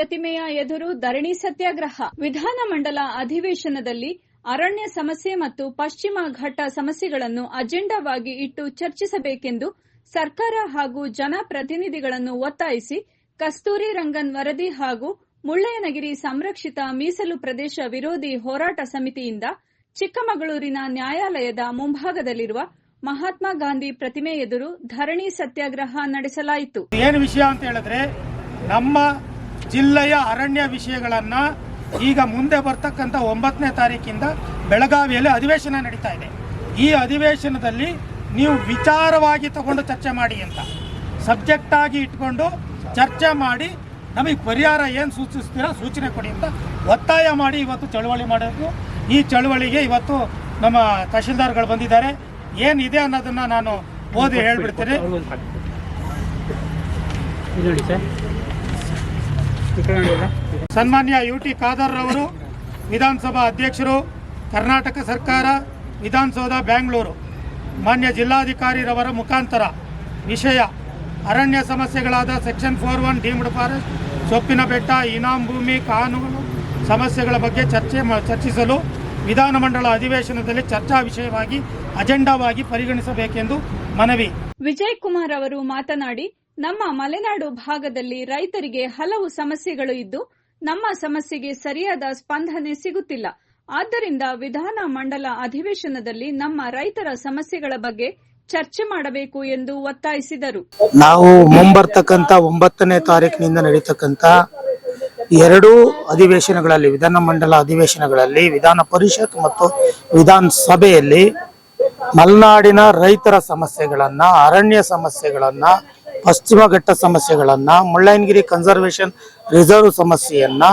ಪ್ರತಿಮೆಯ ಎದುರು ಧರಣಿ ಸತ್ಯಾಗ್ರಹ. ವಿಧಾನಮಂಡಲ ಅಧಿವೇಶನದಲ್ಲಿ ಅರಣ್ಯ ಸಮಸ್ಯೆ ಮತ್ತು ಪಶ್ಚಿಮ ಘಟ್ಟ ಸಮಸ್ಯೆಗಳನ್ನು ಅಜೆಂಡಾವಾಗಿ ಇಟ್ಟು ಚರ್ಚಿಸಬೇಕೆಂದು ಸರ್ಕಾರ ಹಾಗೂ ಜನಪ್ರತಿನಿಧಿಗಳನ್ನು ಒತ್ತಾಯಿಸಿ ಕಸ್ತೂರಿ ರಂಗನ್ ವರದಿ ಹಾಗೂ ಮುಳ್ಳಯ್ಯನಗಿರಿ ಸಂರಕ್ಷಿತ ಮೀಸಲು ಪ್ರದೇಶ ವಿರೋಧಿ ಹೋರಾಟ ಸಮಿತಿಯಿಂದ ಚಿಕ್ಕಮಗಳೂರಿನ ನ್ಯಾಯಾಲಯದ ಮುಂಭಾಗದಲ್ಲಿರುವ ಮಹಾತ್ಮ ಗಾಂಧಿ ಪ್ರತಿಮೆ ಎದುರು ಧರಣಿ ಸತ್ಯಾಗ್ರಹ ನಡೆಸಲಾಯಿತು. ಏನು ವಿಷಯ ಅಂತ ಹೇಳಿದ್ರೆ ನಮ್ಮ ಜಿಲ್ಲೆಯ ಅರಣ್ಯ ವಿಷಯಗಳನ್ನು ಈಗ ಮುಂದೆ ಬರ್ತಕ್ಕಂಥ ಒಂಬತ್ತನೇ ತಾರೀಕಿಂದ ಬೆಳಗಾವಿಯಲ್ಲಿ ಅಧಿವೇಶನ ನಡೀತಾ ಇದೆ. ಈ ಅಧಿವೇಶನದಲ್ಲಿ ನೀವು ವಿಚಾರವಾಗಿ ತಗೊಂಡು ಚರ್ಚೆ ಮಾಡಿ ಅಂತ. ಸಬ್ಜೆಕ್ಟ್ ಆಗಿ ಇಟ್ಕೊಂಡು ಚರ್ಚೆ ಮಾಡಿ ನಮಗೆ ಪರಿಹಾರ ಏನು ಸೂಚಿಸ್ತೀರಾ ಸೂಚನೆ ಕೊಡಿ ಅಂತ ಒತ್ತಾಯ ಮಾಡಿ ಇವತ್ತು ಚಳುವಳಿ ಮಾಡೋದು ಈ ಚಳುವಳಿಗೆ ಇವತ್ತು ನಮ್ಮ ತಹಶೀಲ್ದಾರ್ಗಳು ಬಂದಿದ್ದಾರೆ. ಏನಿದೆ ಅನ್ನೋದನ್ನು ನಾನು ಓದಿ ಹೇಳ್ಬಿಡ್ತೀನಿ. ಸನ್ಮಾನ್ಯ ಯು ಟಿ ಖಾದರ್ ರವರು, ವಿಧಾನಸಭಾ ಅಧ್ಯಕ್ಷರು, ಕರ್ನಾಟಕ ಸರ್ಕಾರ, ವಿಧಾನಸೌಧ, ಬ್ಯಾಂಗ್ಳೂರು. ಮಾನ್ಯ ಜಿಲ್ಲಾಧಿಕಾರಿರವರ ಮುಖಾಂತರ ವಿಷಯ, ಅರಣ್ಯ ಸಮಸ್ಯೆಗಳಾದ section four one, deemed forest, ಸೊಪ್ಪಿನ ಬೆಟ್ಟ, ಇನಾಮ್ ಭೂಮಿ, ಕಾನೂನು ಸಮಸ್ಯೆಗಳ ಬಗ್ಗೆ ಚರ್ಚೆ ಚರ್ಚಿಸಲು ವಿಧಾನಮಂಡಲ ಅಧಿವೇಶನದಲ್ಲಿ ಚರ್ಚಾ ವಿಷಯವಾಗಿ, ಅಜೆಂಡಾವಾಗಿ ಪರಿಗಣಿಸಬೇಕೆಂದು ಮನವಿ. ವಿಜಯ್ ಕುಮಾರ್ ಅವರು ಮಾತನಾಡಿ ನಮ್ಮ ಮಲೆನಾಡು ಭಾಗದಲ್ಲಿ ರೈತರಿಗೆ ಹಲವು ಸಮಸ್ಯೆಗಳು ಇದ್ದು ನಮ್ಮ ಸಮಸ್ಯೆಗೆ ಸರಿಯಾದ ಸ್ಪಂದನೆ ಸಿಗುತ್ತಿಲ್ಲ. ಆದ್ದರಿಂದ ವಿಧಾನ ಮಂಡಲ ಅಧಿವೇಶನದಲ್ಲಿ ನಮ್ಮ ರೈತರ ಸಮಸ್ಯೆಗಳ ಬಗ್ಗೆ ಚರ್ಚೆ ಮಾಡಬೇಕು ಎಂದು ಒತ್ತಾಯಿಸಿದರು. ನಾವು ಮುಂಬರ್ತಕ್ಕಂಥ ಒಂಬತ್ತನೇ ತಾರೀಕಿನಿಂದ ನಡೀತಕ್ಕಂಥ ಎರಡು ಅಧಿವೇಶನಗಳಲ್ಲಿ, ವಿಧಾನ ಮಂಡಲ ಅಧಿವೇಶನಗಳಲ್ಲಿ, ವಿಧಾನ ಪರಿಷತ್ ಮತ್ತು ವಿಧಾನಸಭೆಯಲ್ಲಿ ಮಲೆನಾಡಿನ ರೈತರ ಸಮಸ್ಯೆಗಳನ್ನ, ಅರಣ್ಯ ಸಮಸ್ಯೆಗಳನ್ನ ಪಶ್ಚಿಮ ಘಟ್ಟ ಸಮಸ್ಯೆಗಳನ್ನು, ಮುಳ್ಳಯ್ಯನಗಿರಿ ಕನ್ಸರ್ವೇಷನ್ ರಿಸರ್ವ್ ಸಮಸ್ಯೆಯನ್ನ,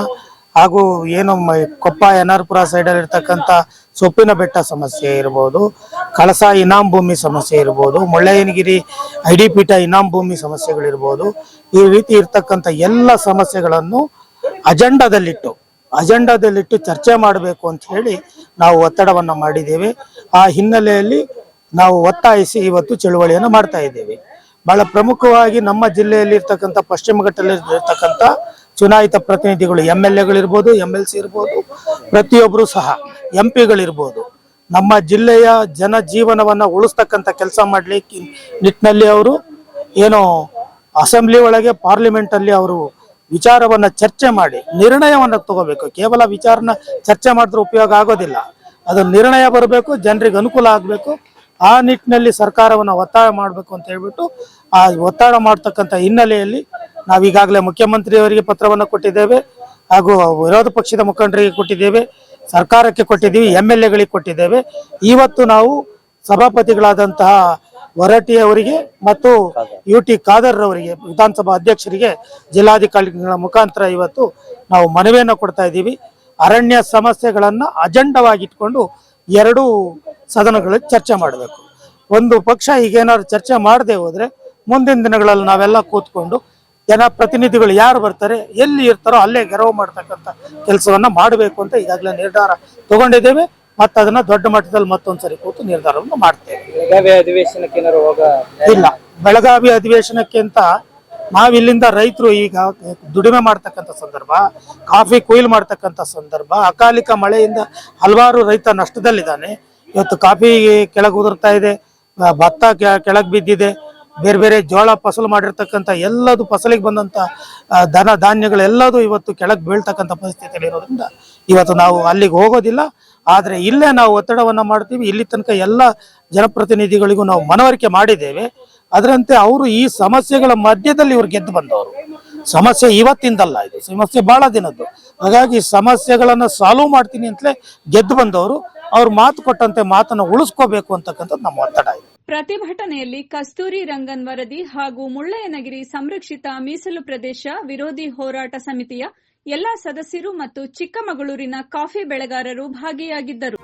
ಹಾಗೂ ಏನು ಕೊಪ್ಪ ಎನ್ ಆರ್ ಪುರ ಸೈಡಲ್ಲಿ ಇರ್ತಕ್ಕಂಥ ಸೊಪ್ಪಿನ ಬೆಟ್ಟ ಸಮಸ್ಯೆ ಇರ್ಬೋದು, ಕಳಸ ಇನಾಮ್ ಭೂಮಿ ಸಮಸ್ಯೆ ಇರ್ಬೋದು, ಮುಳ್ಳಯ್ಯನಗಿರಿ ಐಡಿಪೀಠ ಇನಾಮ್ ಭೂಮಿ ಸಮಸ್ಯೆಗಳಿರ್ಬೋದು ಈ ರೀತಿ ಇರ್ತಕ್ಕಂಥ ಎಲ್ಲ ಸಮಸ್ಯೆಗಳನ್ನು ಅಜೆಂಡಾದಲ್ಲಿಟ್ಟು ಅಜೆಂಡಾದಲ್ಲಿಟ್ಟು ಚರ್ಚೆ ಮಾಡಬೇಕು ಅಂತ ಹೇಳಿ ನಾವು ಒತ್ತಡವನ್ನು ಮಾಡಿದ್ದೇವೆ. ಆ ಹಿನ್ನೆಲೆಯಲ್ಲಿ ನಾವು ಒತ್ತಾಯಿಸಿ ಇವತ್ತು ಚಳುವಳಿಯನ್ನು ಮಾಡ್ತಾ ಇದ್ದೇವೆ. ಬಹಳ ಪ್ರಮುಖವಾಗಿ ನಮ್ಮ ಜಿಲ್ಲೆಯಲ್ಲಿ ಇರ್ತಕ್ಕಂಥ ಪಶ್ಚಿಮ ಘಟ್ಟದಲ್ಲಿ ಇರ್ತಕ್ಕಂಥ ಚುನಾಯಿತ ಪ್ರತಿನಿಧಿಗಳು ಎಂ ಎಲ್ ಎಗಳಿರ್ಬೋದು ಎಂ ಎಲ್ ಸಿ ಇರ್ಬೋದು ಪ್ರತಿಯೊಬ್ಬರು ಸಹ ಎಂ ಪಿಗಳಿರ್ಬೋದು ನಮ್ಮ ಜಿಲ್ಲೆಯ ಜನ ಜೀವನವನ್ನು ಉಳಿಸ್ತಕ್ಕಂಥ ಕೆಲಸ ಮಾಡಲಿಕ್ಕೆ ನಿಟ್ಟಿನಲ್ಲಿ ಅವರು ಏನೋ ಅಸೆಂಬ್ಲಿ ಒಳಗೆ ಪಾರ್ಲಿಮೆಂಟಲ್ಲಿ ಅವರು ವಿಚಾರವನ್ನು ಚರ್ಚೆ ಮಾಡಿ, ನಿರ್ಣಯವನ್ನು ತಗೋಬೇಕು. ಕೇವಲ ವಿಚಾರನ ಚರ್ಚೆ ಮಾಡಿದ್ರೆ ಉಪಯೋಗ ಆಗೋದಿಲ್ಲ. ಅದು ನಿರ್ಣಯ ಬರಬೇಕು, ಜನರಿಗೆ ಅನುಕೂಲ ಆಗಬೇಕು. ಆ ನಿಟ್ಟಿನಲ್ಲಿ ಸರ್ಕಾರವನ್ನು ಒತ್ತಾಯ ಮಾಡಬೇಕು ಅಂತ ಹೇಳ್ಬಿಟ್ಟು ಆ ಒತ್ತಾಯ ಮಾಡ್ತಕ್ಕಂಥ ಹಿನ್ನೆಲೆಯಲ್ಲಿ ನಾವು ಈಗಾಗಲೇ ಮುಖ್ಯಮಂತ್ರಿಯವರಿಗೆ ಪತ್ರವನ್ನು ಕೊಟ್ಟಿದ್ದೇವೆ ಹಾಗೂ ವಿರೋಧ ಪಕ್ಷದ ಮುಖಂಡರಿಗೆ ಕೊಟ್ಟಿದ್ದೇವೆ, ಸರ್ಕಾರಕ್ಕೆ ಕೊಟ್ಟಿದ್ದೀವಿ ಎಂ ಎಲ್ ಎಗಳಿಗೆ ಕೊಟ್ಟಿದ್ದೇವೆ. ಇವತ್ತು ನಾವು ಸಭಾಪತಿಗಳಾದಂತಹ ಅವರಿಗೆ ಮತ್ತು ಯು ಟಿ ಖಾದರ್ ಅವರಿಗೆ ವಿಧಾನಸಭಾ ಅಧ್ಯಕ್ಷರಿಗೆ, ಜಿಲ್ಲಾಧಿಕಾರಿಗಳ ಮುಖಾಂತರ ಇವತ್ತು ನಾವು ಮನವಿಯನ್ನು ಕೊಡ್ತಾ ಇದ್ದೀವಿ. ಅರಣ್ಯ ಸಮಸ್ಯೆಗಳನ್ನು ಅಜೆಂಡವಾಗಿಟ್ಕೊಂಡು ಎರಡೂ ಸದನಗಳಲ್ಲಿ ಚರ್ಚೆ ಮಾಡಬೇಕು. ಒಂದು ಪಕ್ಷ ಈಗೇನಾದ್ರು ಚರ್ಚೆ ಮಾಡದೆ ಹೋದ್ರೆ ಮುಂದಿನ ದಿನಗಳಲ್ಲಿ ನಾವೆಲ್ಲ ಕೂತ್ಕೊಂಡು ಜನಪ್ರತಿನಿಧಿಗಳು ಯಾರು ಬರ್ತಾರೆ ಎಲ್ಲಿ ಇರ್ತಾರೋ ಅಲ್ಲೇ ಗೆರವು ಮಾಡ್ತಕ್ಕಂಥ ಕೆಲಸವನ್ನ ಮಾಡಬೇಕು ಅಂತ ಈಗಾಗಲೇ ನಿರ್ಧಾರ ತಗೊಂಡಿದ್ದೇವೆ. ಮತ್ತೆ ಅದನ್ನ ದೊಡ್ಡ ಮಟ್ಟದಲ್ಲಿ ಮತ್ತೊಂದ್ಸರಿ ಕೂತು ನಿರ್ಧಾರವನ್ನು ಮಾಡ್ತೇವೆ. ಬೆಳಗಾವಿ ಅಧಿವೇಶನಕ್ಕೆ ಇಲ್ಲ. ಬೆಳಗಾವಿ ಅಧಿವೇಶನಕ್ಕೆ ಅಂತ ನಾವಿಲ್ಲಿಂದ ರೈತರು ಈಗ ದುಡಿಮೆ ಮಾಡ್ತಕ್ಕಂಥ ಸಂದರ್ಭ ಕಾಫಿ ಕೊಯ್ಲು ಮಾಡ್ತಕ್ಕಂಥ ಸಂದರ್ಭ ಅಕಾಲಿಕ ಮಳೆಯಿಂದ ಹಲವಾರು ರೈತ ನಷ್ಟದಲ್ಲಿದ್ದಾನೆ. ಇವತ್ತು ಕಾಫಿ ಕೆಳಗೆ ಉದುರ್ತಾ ಇದೆ ಭತ್ತ ಕೆಳಗೆ ಬಿದ್ದಿದೆ. ಬೇರೆ ಬೇರೆ ಜೋಳ ಫಸಲು ಮಾಡಿರ್ತಕ್ಕಂಥ ಎಲ್ಲದು ಫಸಲಿಗೆ ದನ ಧನ ಧಾನ್ಯಗಳೆಲ್ಲದೂ ಇವತ್ತು ಕೆಳಗೆ ಬೀಳ್ತಕ್ಕಂಥ ಪರಿಸ್ಥಿತಿಯಲ್ಲಿ ಇರೋದ್ರಿಂದ ಇವತ್ತು ನಾವು ಅಲ್ಲಿಗೆ ಹೋಗೋದಿಲ್ಲ. ಆದರೆ ಇಲ್ಲೇ ನಾವು ಒತ್ತಡವನ್ನು ಮಾಡ್ತೀವಿ. ಇಲ್ಲಿ ತನಕ ಎಲ್ಲ ಜನಪ್ರತಿನಿಧಿಗಳಿಗೂ ನಾವು ಮನವರಿಕೆ ಮಾಡಿದ್ದೇವೆ. ಅದರಂತೆ ಅವರು ಈ ಸಮಸ್ಯೆಗಳ ಮಧ್ಯದಲ್ಲಿ ಇವರು ಗೆದ್ದು ಬಂದವರು. ಸಮಸ್ಯೆ ಇವತ್ತಿಂದಲ್ಲ ಇದು. ಸಮಸ್ಯೆ ಬಹಳ ದಿನದ್ದು. ಹಾಗಾಗಿ ಸಮಸ್ಯೆಗಳನ್ನು ಸಾಲ್ವ್ ಮಾಡ್ತೀನಿ ಅಂತಲೇ ಗೆದ್ದು ಬಂದವರು. ಅವ್ರು ಮಾತು ಕೊಟ್ಟಂತೆ ಮಾತನ್ನು ಉಳಿಸ್ಕೋಬೇಕು ಅಂತಕ್ಕಂಥದ್ದು ನಮ್ಮ ಒತ್ತಡ ಇದೆ. ಪ್ರತಿಭಟನೆಯಲ್ಲಿ ಕಸ್ತೂರಿ ರಂಗನ್ ವರದಿ ಹಾಗೂ ಮುಳ್ಳಯ್ಯನಗಿರಿ ಸಂರಕ್ಷಿತ ಮೀಸಲು ಪ್ರದೇಶ ವಿರೋಧಿ ಹೋರಾಟ ಸಮಿತಿಯ ಎಲ್ಲಾ ಸದಸ್ಯರು ಮತ್ತು ಚಿಕ್ಕಮಗಳೂರಿನ ಕಾಫಿ ಬೆಳೆಗಾರರು ಭಾಗಿಯಾಗಿದ್ದರು.